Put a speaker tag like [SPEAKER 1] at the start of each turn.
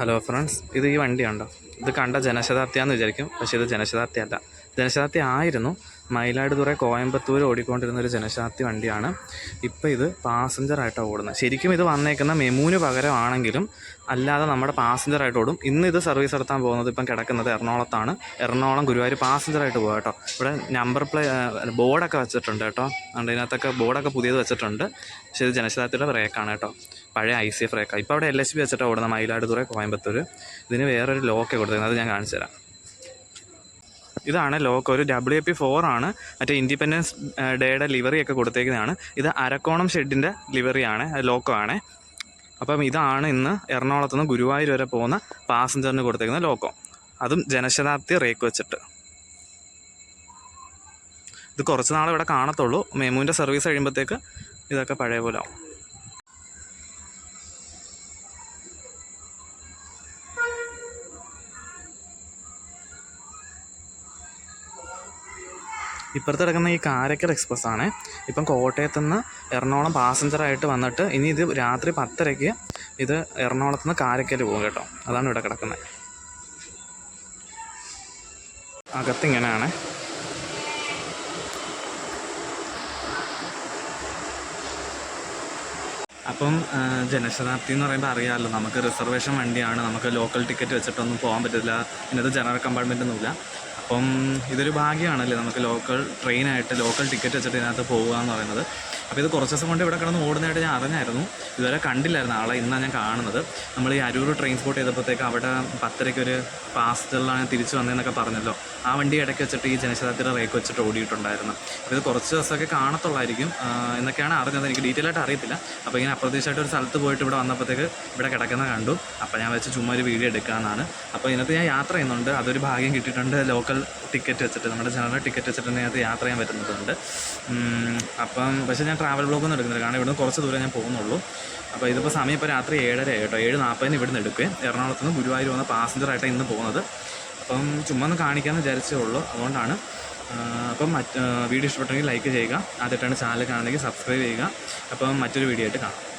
[SPEAKER 1] Hello friends ഇത് ഈ വണ്ടിയുണ്ടോ ഇത് കണ്ട ജനശതാബ്ദിയാന്ന് വിചാരിക്കും. പക്ഷേ ഇത് ജനശതാബ്ദി അല്ല ജനശതാബ്ദി ആയിരുന്നു. മയിലാടുതുറ കോയമ്പത്തൂർ ഓടിക്കൊണ്ടിരുന്ന ഒരു ജനശതാബ്ദി വണ്ടിയാണ്. ഇപ്പോൾ ഇത് പാസഞ്ചറായിട്ടാണ് ഓടുന്നത്. ശരിക്കും ഇത് വന്നേക്കുന്ന മെമൂന് പകരമാണെങ്കിലും അല്ലാതെ നമ്മുടെ പാസഞ്ചറായിട്ട് ഓടും. ഇന്ന് ഇത് സർവീസ് നടത്താൻ പോകുന്നത് ഇപ്പം കിടക്കുന്നത് എറണാകുളത്താണ്. എറണാകുളം ഗുരുവായൂർ പാസഞ്ചറായിട്ട് പോകുക കേട്ടോ. ഇവിടെ നമ്പർ പ്ലേ ബോർഡൊക്കെ വെച്ചിട്ടുണ്ട് കേട്ടോ. അതുകൊണ്ട് ഇതിനകത്തൊക്കെ ബോർഡൊക്കെ പുതിയത് വെച്ചിട്ടുണ്ട്. പക്ഷേ ഇത് ജനശതാബ്ദിയുടെ ബ്രേക്കാണ് കേട്ടോ. പഴയ ഐ സി എഫ് ബ്രേക്കാണ് ഇപ്പോൾ അവിടെ എൽ എസ് ബി വെച്ചിട്ടാണ് ഓടുന്നത് മയിലാടുതുറ കോയമ്പത്തൂർ ഇതിന് വേറൊരു ലോക്ക് കൊടുത്തിരുന്നത് അത് ഞാൻ കാണിച്ചു തരാം. ഇതാണ് ലോക്ക്. ഒരു ഡബ്ല്യു പി ഫോർ ആണ്. മറ്റേ ഇൻഡിപെൻഡൻസ് ഡേയുടെ ലിവറി ഒക്കെ കൊടുത്തേക്കുന്നതാണ്. ഇത് അരക്കോണം ഷെഡിന്റെ ലിവറിയാണ് ലോക്കോ ആണ് അപ്പം ഇതാണ് ഇന്ന് എറണാകുളത്ത് നിന്ന് ഗുരുവായൂർ വരെ പോകുന്ന പാസഞ്ചറിന് കൊടുത്തേക്കുന്ന ലോക്കോ അതും ജനശതാബ്ദി റേക്ക് വെച്ചിട്ട്. ഇത് കുറച്ച് നാൾ ഇവിടെ കാണത്തുള്ളൂ. മെമുവിന്റെ സർവീസ് കഴിയുമ്പോഴത്തേക്ക് ഇതൊക്കെ പഴയ പോലെ ആവും. ഇപ്പുറത്ത് കിടക്കുന്ന ഈ കാരക്കൽ എക്സ്പ്രസ് ആണ്. ഇപ്പം കോട്ടയത്ത് നിന്ന് എറണാകുളം പാസഞ്ചറായിട്ട് വന്നിട്ട് ഇനി ഇത് രാത്രി പത്തരയ്ക്ക് ഇത് എറണാകുളത്ത് നിന്ന് കാരക്കൽ പോകും കേട്ടോ. അതാണ് ഇവിടെ കിടക്കുന്നത് അകത്തിങ്ങനെയാണ് അപ്പം ജനശതാബ്ദി എന്ന് പറയുമ്പോൾ അറിയാമല്ലോ നമുക്ക് റിസർവേഷൻ വണ്ടിയാണ് നമുക്ക് ലോക്കൽ ടിക്കറ്റ് വെച്ചിട്ടൊന്നും പോകാൻ പറ്റില്ല ഇതിനകത്ത് ജനറൽ കമ്പാർട്ട്മെന്റ് ഒന്നുമില്ല. അപ്പം ഇതൊരു ഭാഗ്യമാണല്ലേ നമുക്ക് ലോക്കൽ ട്രെയിനായിട്ട് ലോക്കൽ ടിക്കറ്റ് വെച്ചിട്ട് ഇതിനകത്ത് പോകുക എന്ന് പറയുന്നത്. അപ്പോൾ ഇത് കുറച്ച് ദിവസം കൊണ്ട് ഇവിടെ കിടന്ന് ഓടുന്നതായിട്ട് ഞാൻ അറിഞ്ഞായിരുന്നു. ഇതുവരെ കണ്ടില്ലായിരുന്നു ആളെ ഇന്നാണ് ഞാൻ കാണുന്നത്. നമ്മൾ ഈ അരൂർ ട്രെയിൻ സ്പോട്ട് ചെയ്തപ്പോഴത്തേക്ക് അവിടെ പത്തരയ്ക്ക് ഒരു പാസ്റ്ററിലാണ് തിരിച്ചു വന്നതെന്നൊക്കെ പറഞ്ഞല്ലോ. ആ വണ്ടി ഇടയ്ക്ക് വെച്ചിട്ട് ഈ ജനശതാബ്ദിയുടെ റേക്ക് വെച്ചിട്ട് ഓടിയിട്ടുണ്ടായിരുന്നു. അപ്പോൾ ഇത് കുറച്ച് ദിവസമൊക്കെ കാണത്തുള്ളായിരിക്കും. എന്നൊക്കെയാണ് അറിഞ്ഞത്. എനിക്ക് ഡീറ്റെയിൽ ആയിട്ട് അറിയത്തില്ല. അപ്പോൾ ഇങ്ങനെ അപ്രതീക്ഷമായിട്ട് ഒരു സ്ഥലത്ത് പോയിട്ട് ഇവിടെ വന്നപ്പോഴത്തേക്ക് ഇവിടെ കിടക്കുന്ന കണ്ടു. അപ്പോൾ ഞാൻ വെച്ച് ചുമ്മാ ഒരു വീഡിയോ എടുക്കാമെന്നാണ്. അപ്പോൾ ഇതിനകത്ത് ഞാൻ യാത്ര ചെയ്യുന്നുണ്ട്. അതൊരു ഭാഗ്യം കിട്ടിയിട്ടുണ്ട്. ലോക്കൽ ടിക്കറ്റ് വെച്ചിട്ട് നമ്മുടെ ജനറൽ ടിക്കറ്റ് വെച്ചിട്ട് ഇതിനകത്ത് യാത്ര ചെയ്യാൻ പറ്റുന്നതുണ്ട്. അപ്പം പക്ഷേ ഞാൻ ട്രാവൽ ബ്ലോഗ് ഒന്നും എടുക്കുന്നില്ല. കാരണം ഇവിടുന്ന് കുറച്ച് ദൂരം ഞാൻ പോകുന്നുള്ളൂ. അപ്പോൾ ഇതിപ്പോൾ സമയം ഇപ്പോൾ രാത്രി ഏഴര കേട്ടോ. ഏഴ് നാൽപ്പതിന് ഇവിടുന്ന് എടുക്കുകയും എറണാകുളത്ത് നിന്ന് ഗുരുവായൂർ വന്ന പാസഞ്ചറായിട്ടാണ് ഇന്ന് പോകുന്നത്. അപ്പം ചുമ്മാ ഒന്ന് കാണിക്കാമെന്ന് വിചാരിച്ചേ ഉള്ളൂ. അതുകൊണ്ടാണ് അപ്പം മറ്റ് വീഡിയോ ഇഷ്ടപ്പെട്ടെങ്കിൽ ലൈക്ക് ചെയ്യുക. ആദ്യമായിട്ടാണ് ചാനൽ കാണുന്നെങ്കിൽ സബ്സ്ക്രൈബ് ചെയ്യുക. അപ്പം മറ്റൊരു വീഡിയോ ആയിട്ട് കാണാം.